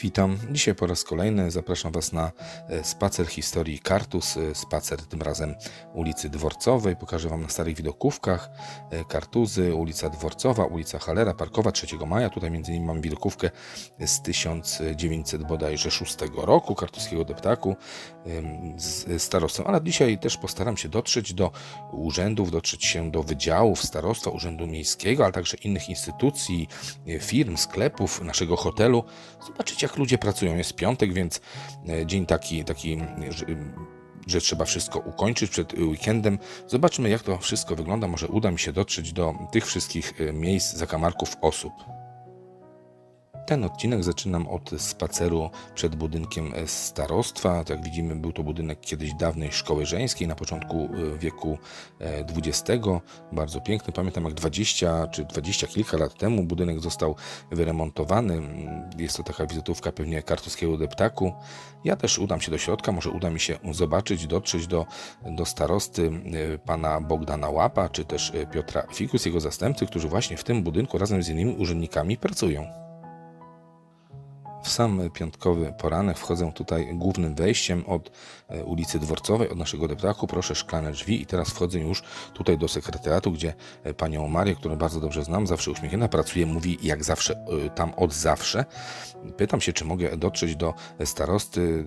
Witam. Dzisiaj po raz kolejny zapraszam Was na e, spacer historii Kartus. e, Spacer tym razem ulicy Dworcowej. Pokażę Wam na starych widokówkach e, Kartuzy, ulica Dworcowa, ulica Halera, Parkowa 3 Maja. Tutaj między innymi mam widokówkę z 1900 bodajże 6 roku Kartuskiego Deptaku z starostwem. Ale dzisiaj też postaram się dotrzeć do urzędów, dotrzeć się do wydziałów starostwa, urzędu miejskiego, ale także innych instytucji, firm, sklepów, naszego hotelu. Zobaczyć jak ludzie pracują. Jest piątek, więc e, dzień taki, taki że, że trzeba wszystko ukończyć przed weekendem. Zobaczymy, jak to wszystko wygląda. Może uda mi się dotrzeć do tych wszystkich e, miejsc, zakamarków osób. Ten odcinek zaczynam od spaceru przed budynkiem e, starostwa. Jak widzimy, był to budynek kiedyś dawnej szkoły żeńskiej na początku e, wieku e, XX. Bardzo piękny. Pamiętam, jak 20 czy 20 kilka lat temu budynek został wyremontowany. Mm, Jest to taka wizytówka pewnie kartuskiego deptaku. Ja też udam się do środka, może uda mi się zobaczyć, dotrzeć do, do starosty e, pana Bogdana Łapa, czy też e, Piotra Fikus, jego zastępcy, którzy właśnie w tym budynku razem z innymi urzędnikami pracują. W sam piątkowy poranek wchodzę tutaj głównym wejściem od e, ulicy Dworcowej, od naszego deptaku. Proszę szklane drzwi i teraz wchodzę już tutaj do sekretariatu, gdzie e, panią Marię, którą bardzo dobrze znam, zawsze uśmiechnięta, pracuje, mówi jak zawsze e, tam od zawsze. Pytam się, czy mogę dotrzeć do starosty.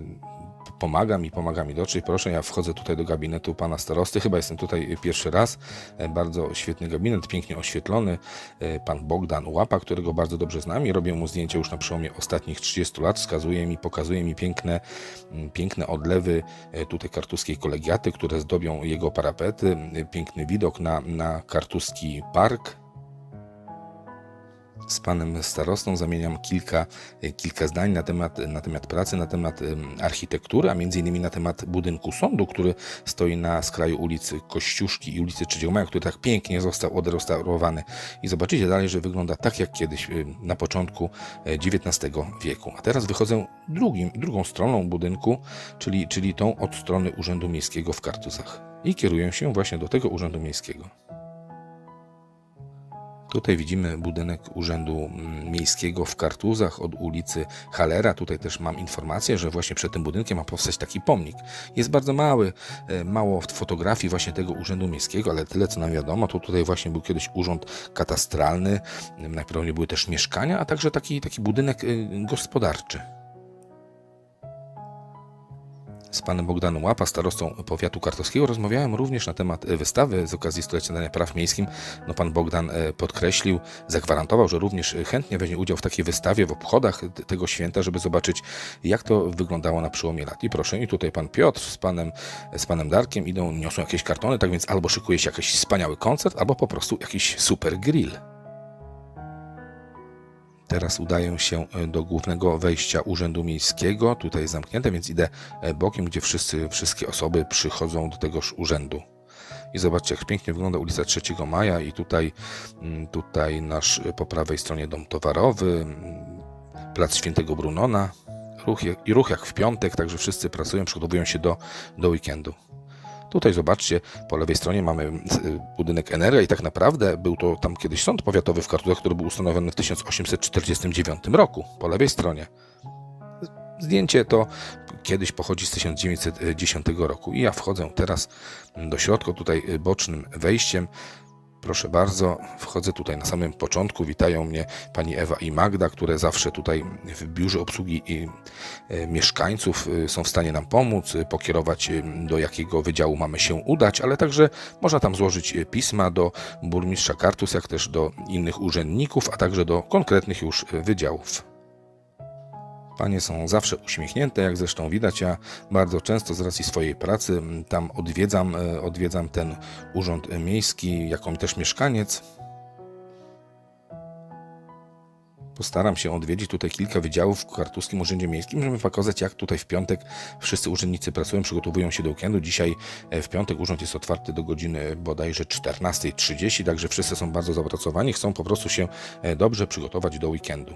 Pomaga mi, pomaga mi dotrzeć. Proszę, ja wchodzę tutaj do gabinetu pana starosty. Chyba jestem tutaj pierwszy raz. E, Bardzo świetny gabinet, pięknie oświetlony. E, Pan Bogdan Łapa, którego bardzo dobrze znam i robię mu zdjęcia już na przełomie ostatnich 30 lat. Wskazuje mi, pokazuje mi piękne, piękne odlewy e, tutaj kartuskiej kolegiaty, które zdobią jego parapety. E, Piękny widok na, na kartuski park z panem starostą zamieniam kilka, e, kilka zdań na temat, na temat pracy, na temat em, architektury, a między innymi na temat budynku sądu, który stoi na skraju ulicy Kościuszki i ulicy 3 Maja, który tak pięknie został odrestaurowany. I zobaczycie dalej, że wygląda tak jak kiedyś na początku e, XIX wieku. A teraz wychodzę drugim, drugą stroną budynku, czyli, czyli tą od strony Urzędu Miejskiego w Kartuzach. I kieruję się właśnie do tego Urzędu Miejskiego. Tutaj widzimy budynek Urzędu mm, Miejskiego w Kartuzach od ulicy Halera. Tutaj też mam informację, że właśnie przed tym budynkiem ma powstać taki pomnik. Jest bardzo mały, e, mało fotografii właśnie tego Urzędu Miejskiego, ale tyle co nam wiadomo, to tutaj właśnie był kiedyś urząd katastralny, najprawdopodobniej były też mieszkania, a także taki, taki budynek y, gospodarczy. Z panem Bogdanem Łapa, starostą powiatu kartowskiego, rozmawiałem również na temat e, wystawy z okazji stulecia nadania praw miejskim. No, pan Bogdan e, podkreślił, zagwarantował, że również chętnie weźmie udział w takiej wystawie, w obchodach tego święta, żeby zobaczyć, jak to wyglądało na przełomie lat. I proszę, i tutaj pan Piotr z panem, z panem Darkiem idą, niosą jakieś kartony, tak więc albo szykuje się jakiś wspaniały koncert, albo po prostu jakiś super grill. Teraz udaję się e, do głównego wejścia Urzędu Miejskiego. Tutaj jest zamknięte, więc idę e, bokiem, gdzie wszyscy, wszystkie osoby przychodzą do tegoż urzędu. I zobaczcie, jak pięknie wygląda ulica 3 Maja i tutaj, mm, tutaj nasz e, po prawej stronie dom towarowy, mm, plac Świętego Brunona. Ruch, I ruch jak w piątek, także wszyscy pracują, przygotowują się do, do weekendu. Tutaj zobaczcie, po lewej stronie mamy y, budynek Energa i tak naprawdę był to tam kiedyś sąd powiatowy w Kartuzach, który był ustanowiony w 1849 roku, po lewej stronie. Zdjęcie to kiedyś pochodzi z 1910 roku i ja wchodzę teraz do środka, tutaj bocznym wejściem. Proszę bardzo, wchodzę tutaj na samym początku. Witają mnie pani Ewa i Magda, które zawsze tutaj w biurze obsługi e, mieszkańców e, są w stanie nam pomóc, e, pokierować do jakiego wydziału mamy się udać, ale także można tam złożyć pisma do burmistrza Kartus, jak też do innych urzędników, a także do konkretnych już wydziałów. Panie są zawsze uśmiechnięte, jak zresztą widać. Ja bardzo często z racji swojej pracy tam odwiedzam, e, odwiedzam ten urząd miejski, jako też mieszkaniec. Postaram się odwiedzić tutaj kilka wydziałów w Kartuskim Urzędzie Miejskim, żeby pokazać, jak tutaj w piątek wszyscy urzędnicy pracują, przygotowują się do weekendu. Dzisiaj e, w piątek urząd jest otwarty do godziny bodajże 14.30, także wszyscy są bardzo zapracowani, chcą po prostu się e, dobrze przygotować do weekendu.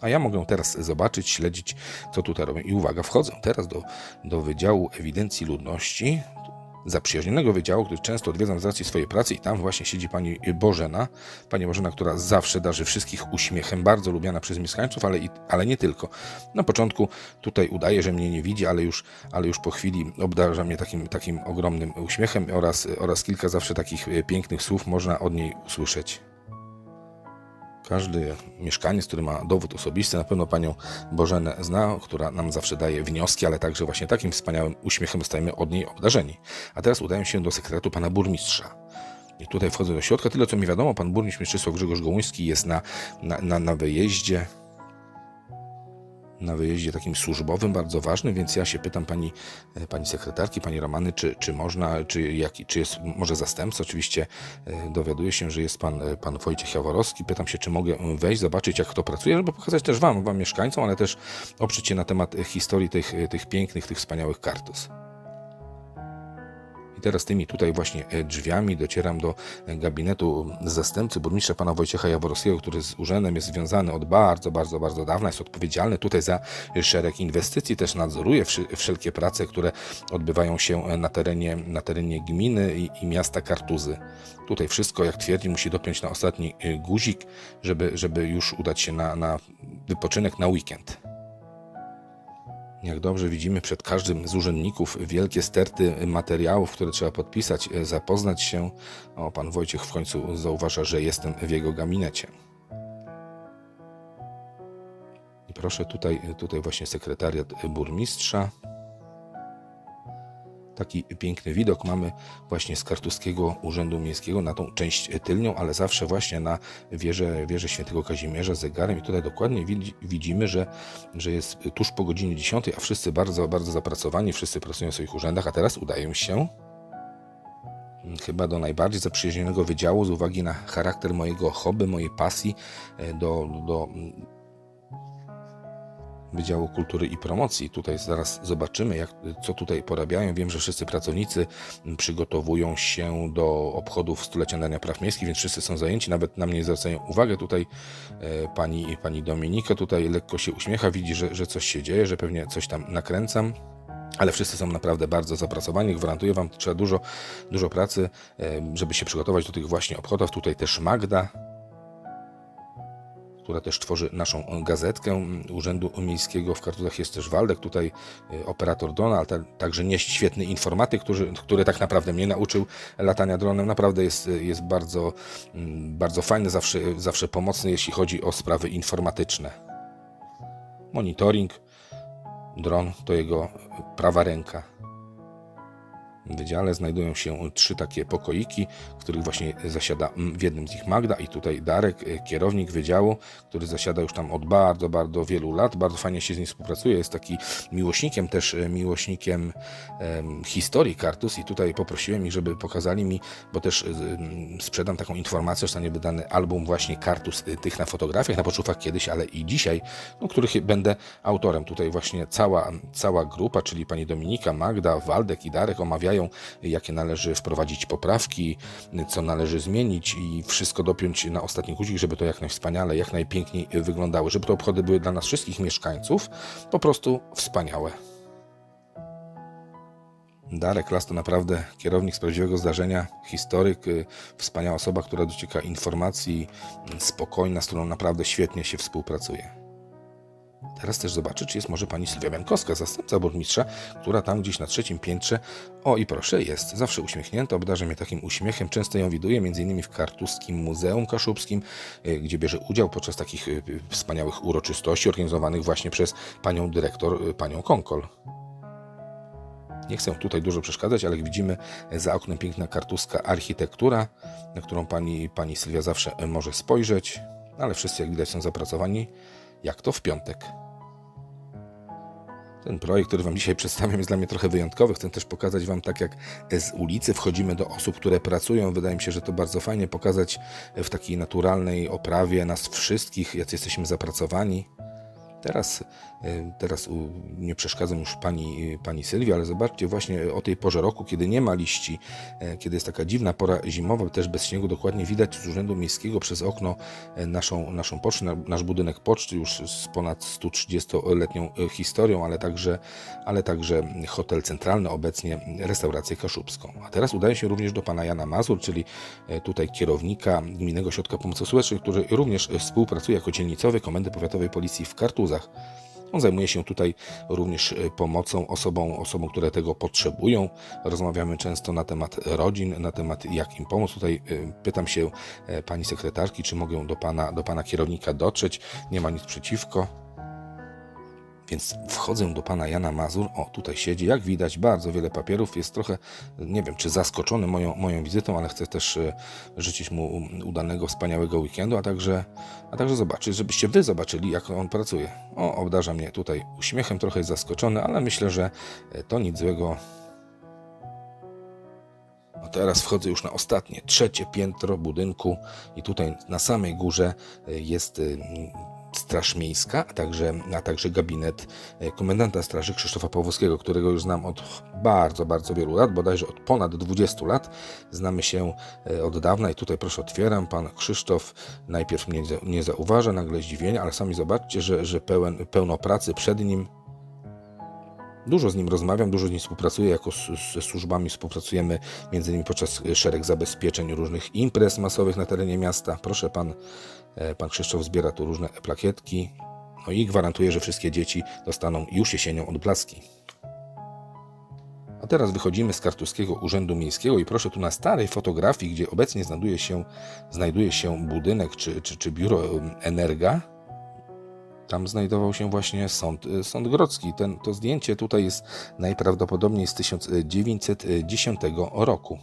A ja mogę teraz zobaczyć, śledzić, co tutaj robią. I uwaga, wchodzę teraz do, do Wydziału Ewidencji Ludności. zaprzyjaźnionego wydziału, który często odwiedzam z racji swojej pracy i tam właśnie siedzi pani Bożena. Pani Bożena, która zawsze darzy wszystkich uśmiechem, bardzo lubiana przez mieszkańców, ale, i, ale nie tylko. Na początku tutaj udaje, że mnie nie widzi, ale już, ale już po chwili obdarza mnie takim, takim ogromnym uśmiechem oraz, oraz kilka zawsze takich pięknych słów można od niej usłyszeć. Każdy mieszkaniec, który ma dowód osobisty, na pewno panią Bożenę zna, która nam zawsze daje wnioski, ale także właśnie takim wspaniałym uśmiechem zostajemy od niej obdarzeni. A teraz udaję się do sekretu pana burmistrza. I tutaj wchodzę do środka. Tyle, co mi wiadomo, pan burmistrz Mieczysław Grzegorz Gołuński jest na, na, na, na wyjeździe na wyjeździe takim służbowym, bardzo ważnym, więc ja się pytam pani, e, pani sekretarki, pani Romany, czy, czy można, czy, jak, czy jest może zastępca. Oczywiście e, dowiaduję się, że jest pan, e, pan Wojciech Jaworowski. Pytam się, czy mogę wejść, zobaczyć, jak to pracuje, żeby pokazać też wam, wam mieszkańcom, ale też oprzeć się na temat historii tych, tych pięknych, tych wspaniałych kartus. I teraz tymi tutaj właśnie e, drzwiami docieram do e, gabinetu zastępcy burmistrza pana Wojciecha Jaworowskiego, który z urzędem jest związany od bardzo, bardzo, bardzo dawna, jest odpowiedzialny tutaj za szereg inwestycji, też nadzoruje wszelkie prace, które odbywają się e, na terenie, na terenie gminy i, i miasta Kartuzy. Tutaj wszystko, jak twierdzi, musi dopiąć na ostatni guzik, żeby, żeby już udać się na, na wypoczynek na weekend. Jak dobrze widzimy, przed każdym z urzędników wielkie sterty materiałów, które trzeba podpisać, e, zapoznać się. O, pan Wojciech w końcu zauważa, że jestem w jego gabinecie. I proszę, tutaj, tutaj właśnie sekretariat burmistrza. Taki piękny widok mamy właśnie z Kartuskiego Urzędu Miejskiego na tą część tylnią, ale zawsze właśnie na wieżę, wieżę świętego Kazimierza z zegarem. I tutaj dokładnie widzimy, że, że jest tuż po godzinie 10, a wszyscy bardzo, bardzo zapracowani, wszyscy pracują w swoich urzędach, a teraz udają się chyba do najbardziej zaprzyjaźnionego wydziału z uwagi na charakter mojego hobby, mojej pasji e, do, do Wydziału Kultury i Promocji. Tutaj zaraz zobaczymy, jak, co tutaj porabiają. Wiem, że wszyscy pracownicy przygotowują się do obchodów stulecia Dania Praw Miejskich, więc wszyscy są zajęci, nawet na mnie zwracają uwagę. Tutaj e, pani, pani Dominika tutaj lekko się uśmiecha, widzi, że, że coś się dzieje, że pewnie coś tam nakręcam. Ale wszyscy są naprawdę bardzo zapracowani. Gwarantuję Wam, trzeba dużo, dużo pracy, e, żeby się przygotować do tych właśnie obchodów. Tutaj też Magda, która też tworzy naszą gazetkę Urzędu Miejskiego w Kartuzach jest też Waldek, tutaj y, operator drona, ale także nie świetny informatyk, który, który tak naprawdę mnie nauczył latania dronem. Naprawdę jest, jest bardzo, mm, bardzo fajny, zawsze, zawsze pomocny, jeśli chodzi o sprawy informatyczne. Monitoring, dron to jego prawa ręka wydziale znajdują się trzy takie pokoiki, w których właśnie zasiada w jednym z nich Magda i tutaj Darek, e, kierownik wydziału, który zasiada już tam od bardzo, bardzo wielu lat. Bardzo fajnie się z nim współpracuje. Jest taki miłośnikiem też, e, miłośnikiem um, historii Kartus i tutaj poprosiłem ich, żeby pokazali mi, bo też um, sprzedam taką informację, zostanie wydany album właśnie Kartus tych na fotografiach, na poczówach kiedyś, ale i dzisiaj, no, których będę autorem. Tutaj właśnie cała, cała grupa, czyli pani Dominika, Magda, Waldek i Darek omawiają jakie należy wprowadzić poprawki, co należy zmienić i wszystko dopiąć na ostatni guzik, żeby to jak najwspaniale, jak najpiękniej wyglądały, żeby te obchody były dla nas wszystkich mieszkańców po prostu wspaniałe. Darek Las to naprawdę kierownik z prawdziwego zdarzenia, historyk, wspaniała osoba, która docieka informacji, spokojna, z którą naprawdę świetnie się współpracuje. Teraz też zobaczę, czy jest może pani Sylwia Biankowska, zastępca burmistrza, która tam gdzieś na trzecim piętrze, o i proszę, jest, zawsze uśmiechnięta, obdarza mnie takim uśmiechem, często ją widuję, m.in. w Kartuskim Muzeum Kaszubskim, y, gdzie bierze udział podczas takich y, y, wspaniałych uroczystości organizowanych właśnie przez panią dyrektor, panią Konkol. Nie chcę tutaj dużo przeszkadzać, ale jak widzimy za oknem piękna kartuska architektura, na którą pani, pani Sylwia zawsze może spojrzeć, ale wszyscy jak widać są zapracowani jak to w piątek. Ten projekt, który Wam dzisiaj przedstawiam, jest dla mnie trochę wyjątkowy. Chcę też pokazać Wam, tak jak z ulicy wchodzimy do osób, które pracują. Wydaje mi się, że to bardzo fajnie pokazać w takiej naturalnej oprawie nas wszystkich, jacy jesteśmy zapracowani. Teraz, e, teraz nie przeszkadzam już pani, pani Sylwii, ale zobaczcie właśnie o tej porze roku, kiedy nie ma liści, e, kiedy jest taka dziwna pora zimowa, też bez śniegu, dokładnie widać z Urzędu Miejskiego przez okno e, naszą, naszą pocztę, na- nasz budynek poczty już z ponad 130-letnią e, historią, ale także, ale także hotel centralny, obecnie restaurację kaszubską. A teraz udaje się również do pana Jana Mazur, czyli tutaj kierownika Gminnego Ośrodka Pomocy Społecznej, który również współpracuje jako dzielnicowy Komendy Powiatowej Policji w Kartuzach. On zajmuje się tutaj również e, pomocą osobom, osobom, które tego potrzebują. Rozmawiamy często na temat rodzin, na temat jak im pomóc. Tutaj e, pytam się e, pani sekretarki, czy mogę do pana, do pana kierownika dotrzeć. Nie ma nic przeciwko. Więc wchodzę do pana Jana Mazur. O, tutaj siedzi. Jak widać, bardzo wiele papierów. Jest trochę, nie wiem, czy zaskoczony moją, moją wizytą, ale chcę też e, życzyć mu udanego, wspaniałego weekendu, a także, a także zobaczyć, żebyście wy zobaczyli, jak on pracuje. O, obdarza mnie tutaj uśmiechem, trochę zaskoczony, ale myślę, że e, to nic złego. A teraz wchodzę już na ostatnie, trzecie piętro budynku i tutaj na samej górze e, jest Straż Miejska, a także, a także gabinet e, komendanta Straży Krzysztofa Pawłowskiego, którego już znam od bardzo, bardzo wielu lat, bodajże od ponad 20 lat. Znamy się e, od dawna i tutaj proszę otwieram. Pan Krzysztof najpierw mnie nie zauważa, nagle zdziwienie, ale sami zobaczcie, że, że pełen, pełno pracy przed nim. Dużo z nim rozmawiam, dużo z nim współpracuję, jako ze służbami współpracujemy między innymi podczas e, szereg zabezpieczeń różnych imprez masowych na terenie miasta. Proszę pan, e, pan Krzysztof zbiera tu różne plakietki, no i gwarantuje, że wszystkie dzieci dostaną już jesienią odblaski. A teraz wychodzimy z Kartuskiego Urzędu Miejskiego i proszę tu na starej fotografii, gdzie obecnie znajduje się, znajduje się budynek czy, czy, czy biuro Energa, tam znajdował się właśnie sąd, y, sąd grodzki. Ten, to zdjęcie tutaj jest najprawdopodobniej z 1910 roku.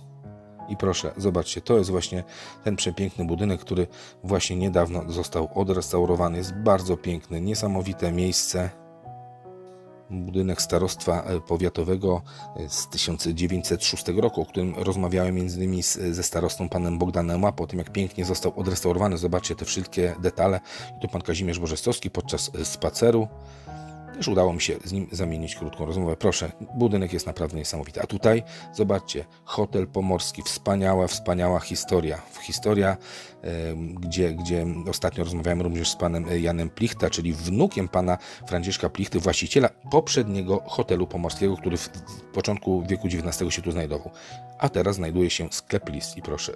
I proszę, zobaczcie, to jest właśnie ten przepiękny budynek, który właśnie niedawno został odrestaurowany. Jest bardzo piękny, niesamowite miejsce. Budynek starostwa e, powiatowego e, z 1906 roku, o którym rozmawiałem między innymi ze starostą panem Bogdanem Ła, po tym jak pięknie został odrestaurowany. Zobaczcie te wszystkie detale. I tu pan Kazimierz Bożestowski podczas e, spaceru też udało mi się z nim zamienić krótką rozmowę. Proszę, budynek jest naprawdę niesamowity. A tutaj, zobaczcie, hotel pomorski, wspaniała, wspaniała historia. Historia, gdzie, gdzie ostatnio rozmawiałem również z panem Janem Plichta, czyli wnukiem pana Franciszka Plichty, właściciela poprzedniego hotelu pomorskiego, który w, początku wieku XIX się tu znajdował. A teraz znajduje się sklep list i proszę,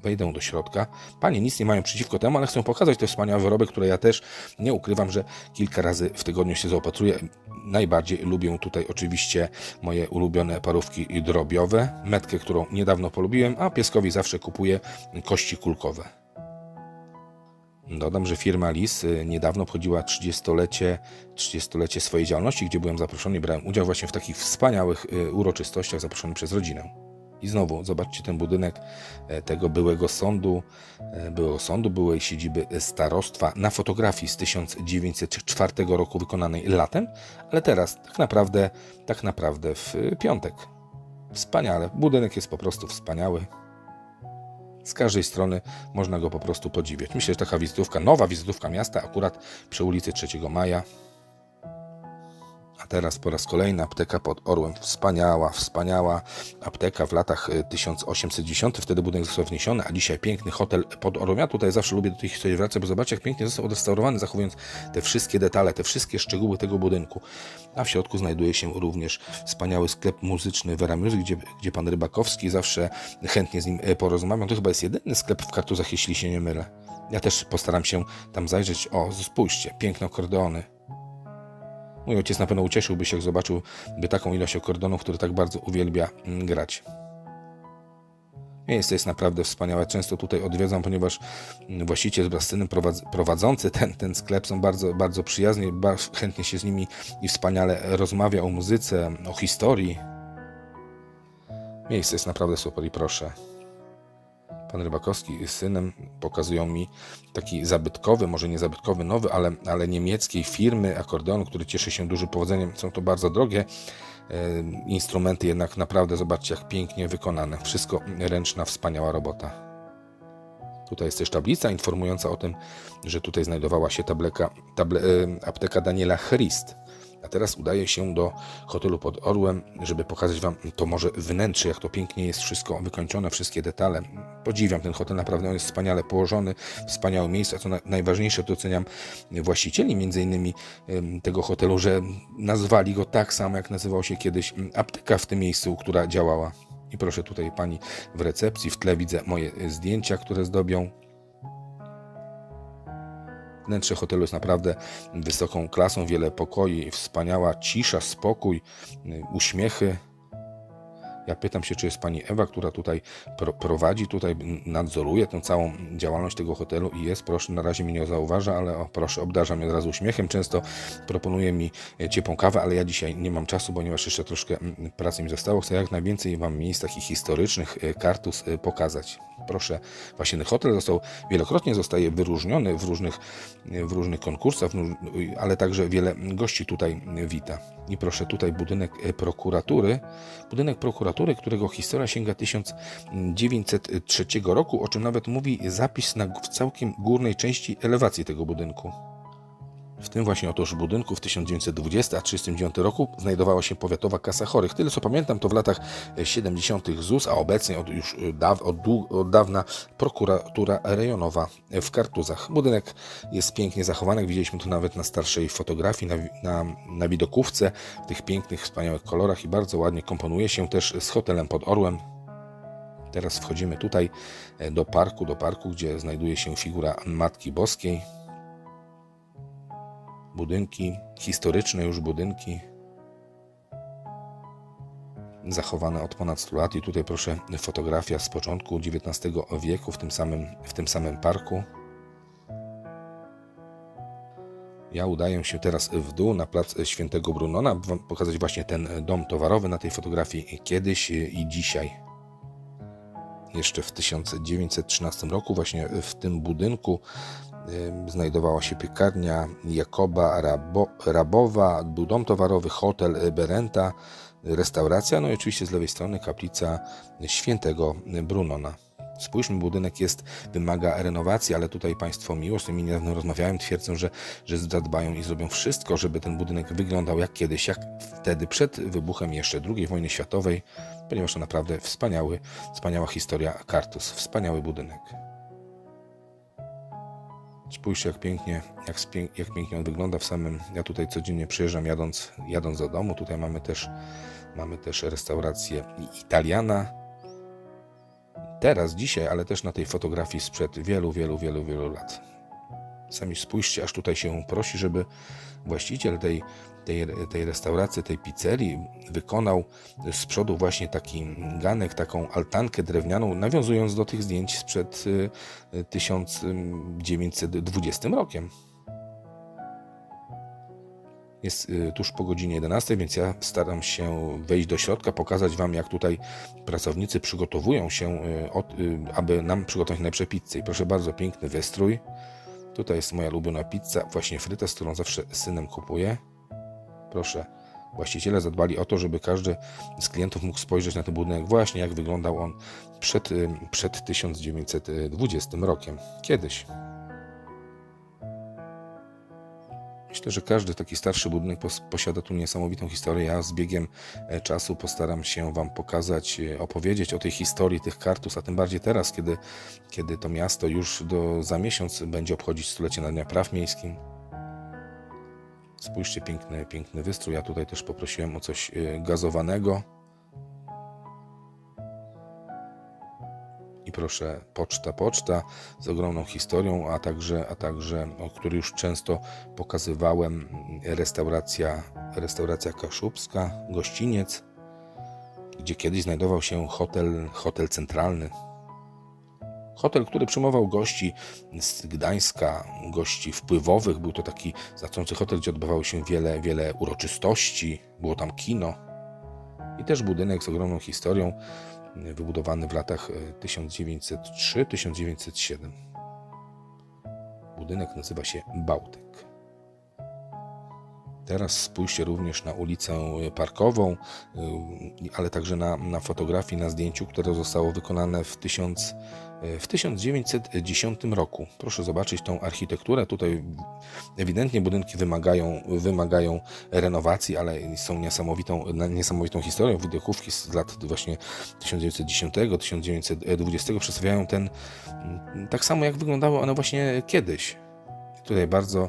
wejdę do środka. Panie nic nie mają przeciwko temu, ale chcę pokazać te wspaniałe wyroby, które ja też nie ukrywam, że kilka razy w tygodniu się zaopatruję. Najbardziej lubię tutaj oczywiście moje ulubione parówki drobiowe, metkę, którą niedawno polubiłem, a pieskowi zawsze kupuję kości kulkowe. Dodam, że firma Lis y, niedawno obchodziła 30-lecie, 30-lecie swojej działalności, gdzie byłem zaproszony i brałem udział właśnie w takich wspaniałych y, uroczystościach zaproszony przez rodzinę. I znowu zobaczcie ten budynek e, tego byłego sądu, e, byłego sądu, byłej siedziby starostwa na fotografii z 1904 roku wykonanej latem, ale teraz tak naprawdę, tak naprawdę w piątek. Wspaniale. Budynek jest po prostu wspaniały. Z każdej strony można go po prostu podziwiać. Myślę, że taka wizytówka, nowa wizytówka miasta, akurat przy ulicy 3 Maja. A teraz po raz kolejny apteka pod Orłem. Wspaniała, wspaniała apteka w latach y, 1810. Wtedy budynek został wniesiony, a dzisiaj piękny hotel pod Orłem. Ja tutaj zawsze lubię do tej historii wracać, bo zobaczcie, jak pięknie został odrestaurowany, zachowując te wszystkie detale, te wszystkie szczegóły tego budynku. A w środku znajduje się również wspaniały sklep muzyczny Vera Music, gdzie, gdzie pan Rybakowski zawsze chętnie z nim y, porozmawiam. To chyba jest jedyny sklep w Kartuzach, jeśli się nie mylę. Ja też postaram się tam zajrzeć. O, spójrzcie, piękne akordeony. Mój ojciec na pewno ucieszyłby się, jak zobaczył by taką ilość akordonów, który tak bardzo uwielbia mm, grać. Miejsce jest naprawdę wspaniałe. Często tutaj odwiedzam, ponieważ mm, właściciel z synem prowadz- prowadzący ten, ten sklep są bardzo, bardzo przyjazni. Bardzo chętnie się z nimi i wspaniale rozmawia o muzyce, o historii. Miejsce jest naprawdę super i proszę. Pan Rybakowski z synem pokazują mi taki zabytkowy, może nie zabytkowy, nowy, ale, ale niemieckiej firmy akordeonu, który cieszy się dużym powodzeniem. Są to bardzo drogie e, instrumenty, jednak naprawdę zobaczcie, jak pięknie wykonane. Wszystko ręczna, wspaniała robota. Tutaj jest też tablica informująca o tym, że tutaj znajdowała się tableka, table, e, apteka Daniela Christ. A teraz udaję się do hotelu pod Orłem, żeby pokazać Wam to może wnętrze, jak to pięknie jest wszystko wykończone, wszystkie detale. Podziwiam ten hotel, naprawdę on jest wspaniale położony, wspaniałe miejsce, a co na, najważniejsze, doceniam właścicieli między innymi tego hotelu, że nazwali go tak samo, jak nazywał się kiedyś apteka w tym miejscu, która działała. I proszę tutaj pani w recepcji, w tle widzę moje zdjęcia, które zdobią Wnętrze hotelu jest naprawdę wysoką klasą, wiele pokoi, wspaniała cisza, spokój, y, uśmiechy. Ja pytam się, czy jest pani Ewa, która tutaj prowadzi, tutaj nadzoruje tę całą działalność tego hotelu i jest, proszę, na razie mnie nie zauważa, ale o, proszę, obdarza mnie od razu uśmiechem. Często proponuje mi e, ciepłą kawę, ale ja dzisiaj nie mam czasu, ponieważ jeszcze troszkę pracy mi zostało. Chcę jak najwięcej Wam miejsc takich historycznych, e, kartus e, pokazać. Proszę, właśnie ten hotel został wielokrotnie zostaje wyróżniony w różnych, w różnych konkursach, ale także wiele gości tutaj wita. I proszę, tutaj budynek prokuratury. Budynek prokuratury, którego historia sięga 1903 roku, o czym nawet mówi zapis na, w całkiem górnej części elewacji tego budynku. W tym właśnie otóż budynku w 1920-1939 roku znajdowała się powiatowa kasa chorych. Tyle co pamiętam, to w latach 70. ZUS, a obecnie od już daw, od, od dawna prokuratura rejonowa w Kartuzach. Budynek jest pięknie zachowany, widzieliśmy to nawet na starszej fotografii, na, na, na widokówce, w tych pięknych, wspaniałych kolorach i bardzo ładnie komponuje się też z hotelem pod Orłem. Teraz wchodzimy tutaj e, do parku, do parku, gdzie znajduje się figura Matki Boskiej budynki, historyczne już budynki, zachowane od ponad 100 lat. I tutaj proszę fotografia z początku XIX wieku w tym samym, w tym samym parku. Ja udaję się teraz w dół na plac Świętego Brunona, by Wam pokazać właśnie ten dom towarowy na tej fotografii kiedyś i dzisiaj. Jeszcze w 1913 roku właśnie w tym budynku znajdowała się piekarnia Jakoba Rabo, Rabowa, był dom towarowy, hotel Berenta, restauracja, no i oczywiście z lewej strony kaplica świętego Brunona. Spójrzmy, budynek jest, wymaga renowacji, ale tutaj Państwo miło, z nimi niedawno rozmawiałem, twierdzą, że, że zadbają i zrobią wszystko, żeby ten budynek wyglądał jak kiedyś, jak wtedy, przed wybuchem jeszcze II wojny światowej, ponieważ to naprawdę wspaniały, wspaniała historia Kartus, wspaniały budynek. Spójrzcie, jak pięknie, jak, jak, pięknie on wygląda w samym. Ja tutaj codziennie przyjeżdżam jadąc, jadąc do domu. Tutaj mamy też, mamy też restaurację Italiana. Teraz, dzisiaj, ale też na tej fotografii sprzed wielu, wielu, wielu, wielu lat. Sami spójrzcie, aż tutaj się prosi, żeby właściciel tej, tej, tej restauracji, tej pizzerii wykonał z przodu właśnie taki ganek, taką altankę drewnianą, nawiązując do tych zdjęć sprzed 1920 y, rokiem. Jest y, tuż po godzinie 11, więc ja staram się wejść do środka, pokazać Wam, jak tutaj pracownicy przygotowują się, y, aby nam przygotować najlepsze pizzy. I proszę bardzo, piękny wystrój. Tutaj jest moja ulubiona pizza, właśnie fryta, z którą zawsze synem kupuję. Proszę, właściciele zadbali o to, żeby każdy z klientów mógł spojrzeć na ten budynek właśnie jak wyglądał on przed, y, przed 1920 rokiem. Kiedyś. Myślę, że każdy taki starszy budynek posiada tu niesamowitą historię. Ja z biegiem e, czasu postaram się Wam pokazać, e, opowiedzieć o tej historii tych kartus, a tym bardziej teraz, kiedy, kiedy to miasto już do, za miesiąc będzie obchodzić stulecie na Dnia Praw Miejskim. Spójrzcie, piękny, piękny wystrój. Ja tutaj też poprosiłem o coś e, gazowanego. I proszę, poczta, poczta z ogromną historią, a także, a także o której już często pokazywałem, restauracja, restauracja kaszubska, gościniec, gdzie kiedyś znajdował się hotel, hotel centralny. Hotel, który przyjmował gości z Gdańska, gości wpływowych. Był to taki zacący hotel, gdzie odbywało się wiele, wiele uroczystości. Było tam kino i też budynek z ogromną historią wybudowany w latach 1903-1907. E, Budynek nazywa się Bałtyk. Teraz spójrzcie również na ulicę Parkową, y, ale także na, na fotografii, na zdjęciu, które zostało wykonane w, 1000, y, w 1910 roku. Proszę zobaczyć tą architekturę. Tutaj ewidentnie budynki wymagają, wymagają renowacji, ale są niesamowitą, niesamowitą historią. Widokówki z lat właśnie 1910-1920 przedstawiają ten tak samo, jak wyglądały one właśnie kiedyś. Tutaj bardzo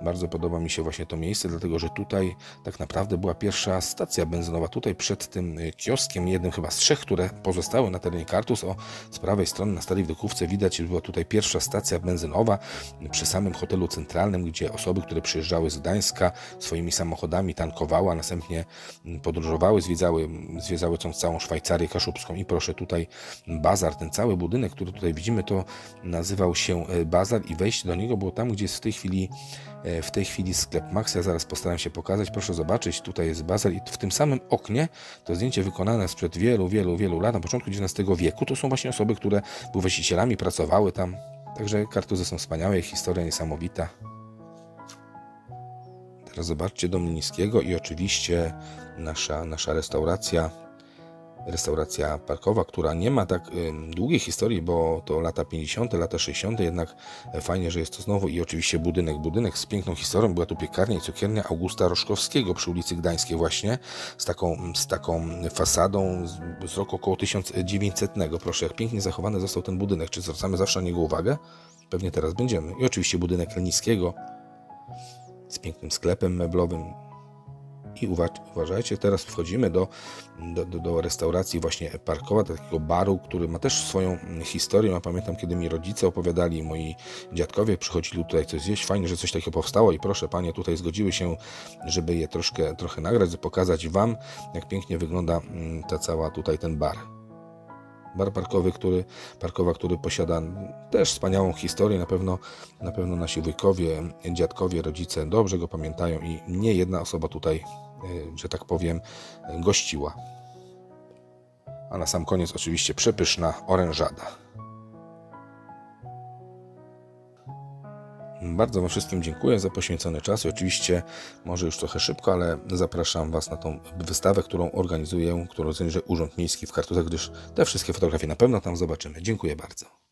bardzo podoba mi się właśnie to miejsce, dlatego że tutaj tak naprawdę była pierwsza stacja benzynowa. Tutaj przed tym y, kioskiem, jednym chyba z trzech, które pozostały na terenie Kartus, o z prawej strony na Starej Wdokówce widać, że była tutaj pierwsza stacja benzynowa przy samym hotelu centralnym, gdzie osoby, które przyjeżdżały z Gdańska swoimi samochodami tankowały, a następnie mm, podróżowały, zwiedzały, zwiedzały tą całą Szwajcarię Kaszubską i proszę tutaj bazar, ten cały budynek, który tutaj widzimy, to nazywał się y, bazar i wejście do niego było tam, gdzie jest w tej chwili w tej chwili sklep Max. Ja zaraz postaram się pokazać. Proszę zobaczyć, tutaj jest bazar i w tym samym oknie to zdjęcie wykonane sprzed wielu, wielu, wielu lat, na początku XIX wieku. To są właśnie osoby, które były właścicielami, pracowały tam. Także kartuzy są wspaniałe, historia niesamowita. Teraz zobaczcie dom Niskiego i oczywiście nasza, nasza restauracja restauracja parkowa, która nie ma tak długiej historii, bo to lata 50., lata 60., jednak fajnie, że jest to znowu i oczywiście budynek. Budynek z piękną historią, była tu piekarnia i cukiernia Augusta Roszkowskiego przy ulicy Gdańskiej właśnie, z taką, z taką fasadą z, z roku około 1900. Proszę, jak pięknie zachowany został ten budynek. Czy zwracamy zawsze na niego uwagę? Pewnie teraz będziemy. I oczywiście budynek Leniskiego z pięknym sklepem meblowym, i uważajcie, teraz wchodzimy do, do, do, restauracji właśnie Parkowa, takiego baru, który ma też swoją historię. Ja pamiętam, kiedy mi rodzice opowiadali, moi dziadkowie przychodzili tutaj coś zjeść. Fajnie, że coś takiego powstało i proszę panie, tutaj zgodziły się, żeby je troszkę, trochę nagrać, pokazać wam, jak pięknie wygląda mm, ta cała tutaj ten bar. Bar parkowy, który, parkowa, który posiada też wspaniałą historię. Na pewno, na pewno nasi wujkowie, dziadkowie, rodzice dobrze go pamiętają i nie jedna osoba tutaj że tak powiem, gościła. A na sam koniec oczywiście przepyszna orężada. Bardzo Wam wszystkim dziękuję za poświęcony czas. I oczywiście, może już trochę szybko, ale zapraszam Was na tą wystawę, którą organizuję, którą organizuje Urząd Miejski w Kartuzach, gdyż te wszystkie fotografie na pewno tam zobaczymy. Dziękuję bardzo.